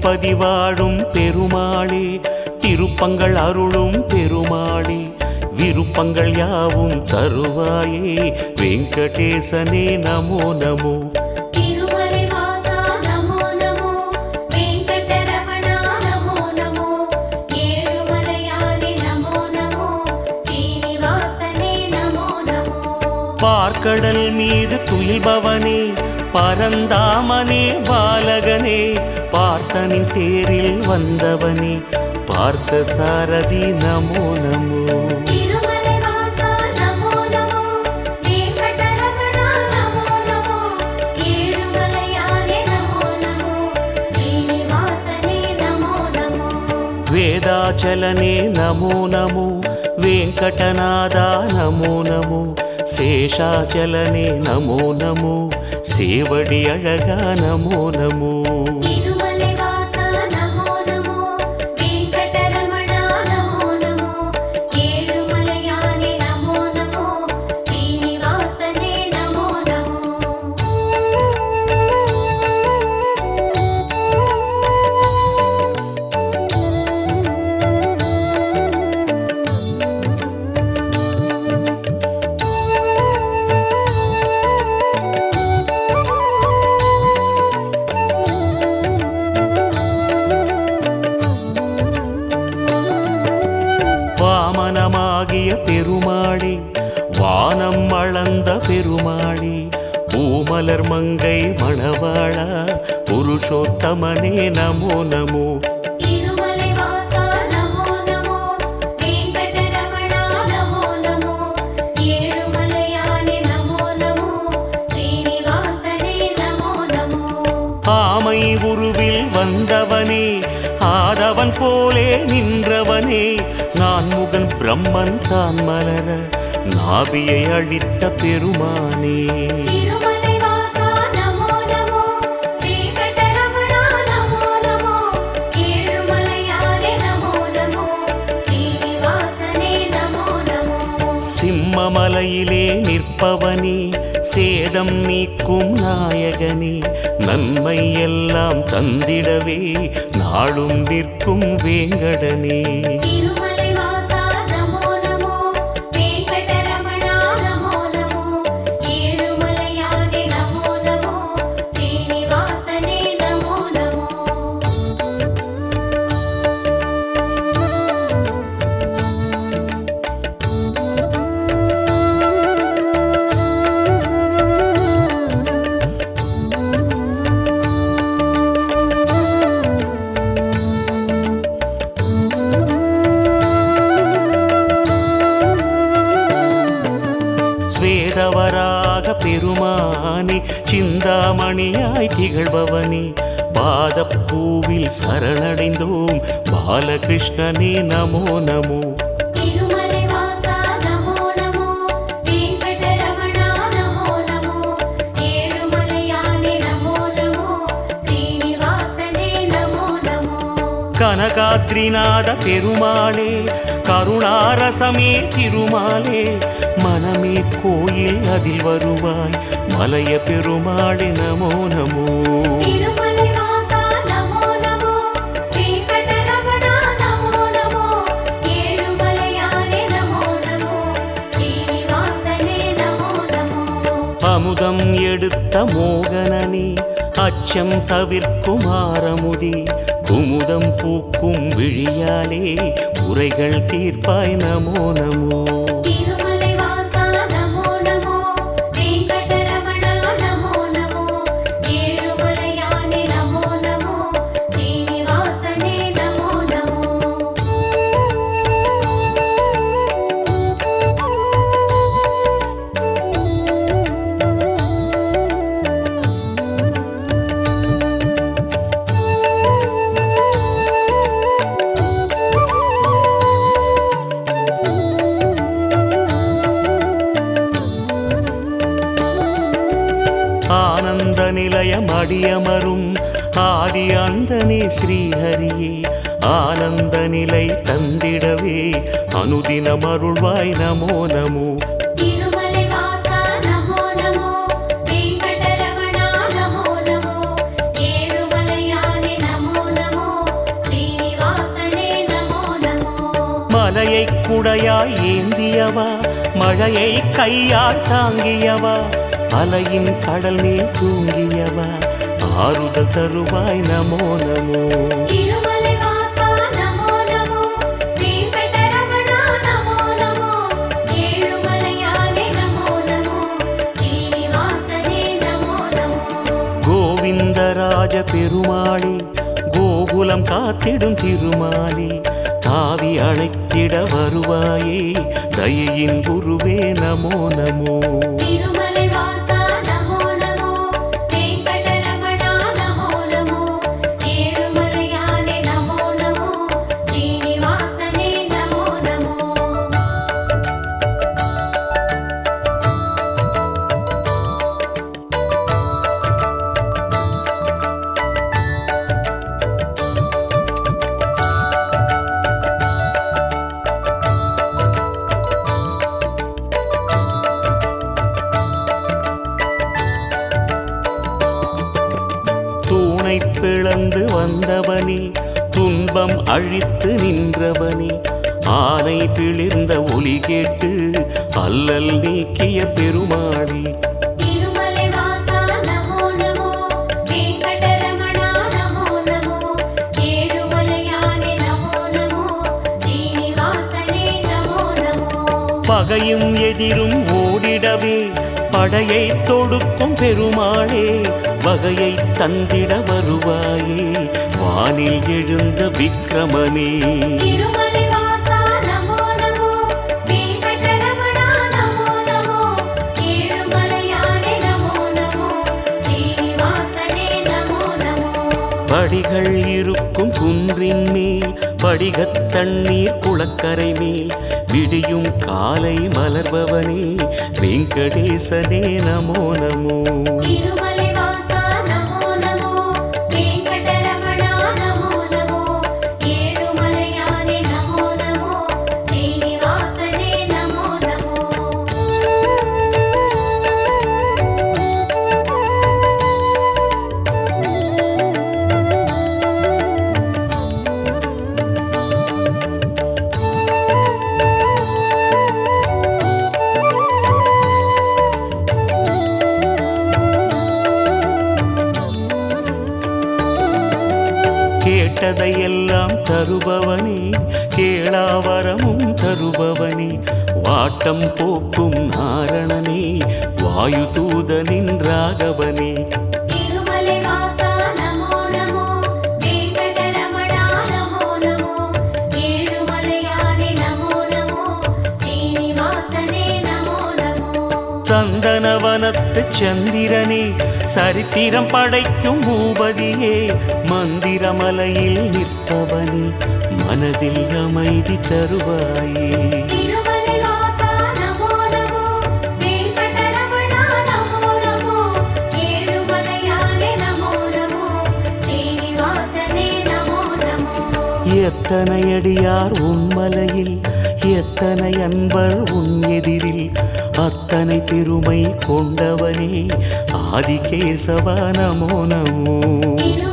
பதிவாழும் பெருமாளே திருப்பங்கள் அருளும் பெருமாளே விருப்பங்கள் யாவும் தருவாயே வெங்கடேசனே நமோ நமோ. பார்க்கடல் மீது துயில்பவனே பரந்தாமனே பாலகனே பார்த்தனின் தேரில் வந்தவனே பார்த்த சாரதி நமோ நமோ తిరుమలి వాసా నమో నమో వెంకటరమణ నమో నమో ఏడుమలయాని నమో నమో శ్రీనివాసనే నమో నమో వేదాచలనే నమో నమో వెంకటనాద నమో నమో శేషాచలనే నమో నమో சேவடி அழகான மோனமோ வந்தவனே ஆதவன் போலே நின்றவனே நான் முகன் பிரம்மன் தான் மலர நாபியை அழித்த பெருமானே. சிம்மமலையிலே நிற்பவனே சேதம் நீக்கும் நாயகனே நன்மை எல்லாம் தந்திடவே நாளும் நிற்கும் வேங்கடனே. பூவில் சரணடைந்தோம். பாலகிருஷ்ணனே நமோ நமோ. கனகாத்ரிநாத பெருமாளே கருணாரசமே திருமாலே மனமே கோயில் அதில் வருவாய். மலைய பெருமாளே நமோ நமோ. எடுத்த மோகனனே அச்சம் தவிர்க்கும் ஆரமுதே குமுதம் பூக்கும் விழியாலே உரைகள் தீர்ப்பாய் நமோ நமோ. ஸ்ரீஹரியே ஆனந்த நிலை தந்திடவே அனுதினம் அருள்வாய் நமோ நமோ. மலையை குடையாய் ஏந்தியவா மழையை கையால் தாங்கியவா அலையின் கடல் மேல் தூங்கியவா ஆறுதல் தருவாய் நமோ நமோ. கோவிந்தராஜ பெருமாளே கோகுலம் காத்திடும் திருமாலே தாவி அழைத்திட வருவாயே தயையின் குருவே நமோ நமோ. தூணை பிளந்து வந்தவனே துன்பம் அழித்து நின்றவனே. ஆனை பிளிர்ந்த ஒலி கேட்டு அல்லல் நீக்கிய பெருமாளே. பகையும் எதிரும் ஓடிடவே படையை தொடுக்கும் பெருமாளே வகையை தந்திட வருவாயே. வானில் எழுந்த நமோ. படிகள் இருக்கும் குன்றின் மேல் படிகத் தண்ணீர் குளக்கரை மேல் விடியும் காலை மலர்பவனே வெங்கடேசனே நமோ நமோ. தருபவனே கேளாவரமும் தருபவனே. வாட்டம் போக்கும் நாரணனே வாயு தூதனின் ராகவனே. சந்தனவனத்து சந்திரனே சரித்திரம் படைக்கும் பூபதியே மந்திரமலையில் நிற்பவனே மனதில் அமைதி தருவாயே. எத்தனை அடியார் உன்மலையில் எத்தனை அன்பர் உன் எதிரில் அத்தனை பெருமை கொண்டவனே ஆதிகேசவா நமோ நமோ திருமலை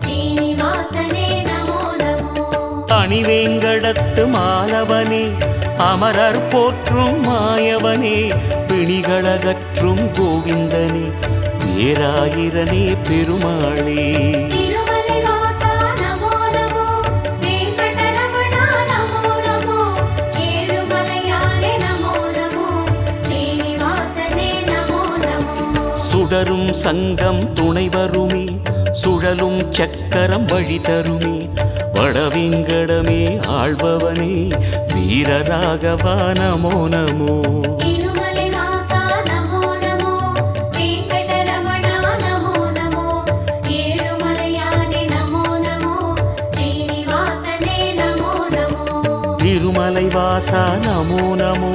ஸ்ரீனிவாசனே நமோ நமோ மணிவேங்கடத்து மாலவனே அமரர் போற்றும் மாயவனே பிணிகளகற்றும் கோவிந்தனே பேராயிரனே பெருமாளே. சுடரும் சங்கம் துணை வருமே சுழலும் சக்கரம் வழி தருமே. வடவிங்கடமே ஆள்பவனே வீரராகவா நமோ நமோ. திருமலை வாசா நமோ நமோ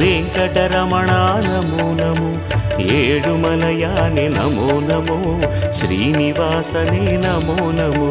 வெங்கடரமணா நமோ நமோ. ஏழுமலையானே நமோ நமோ சீனிவாசனே நமோ நமோ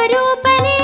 സ്വരൂപനേ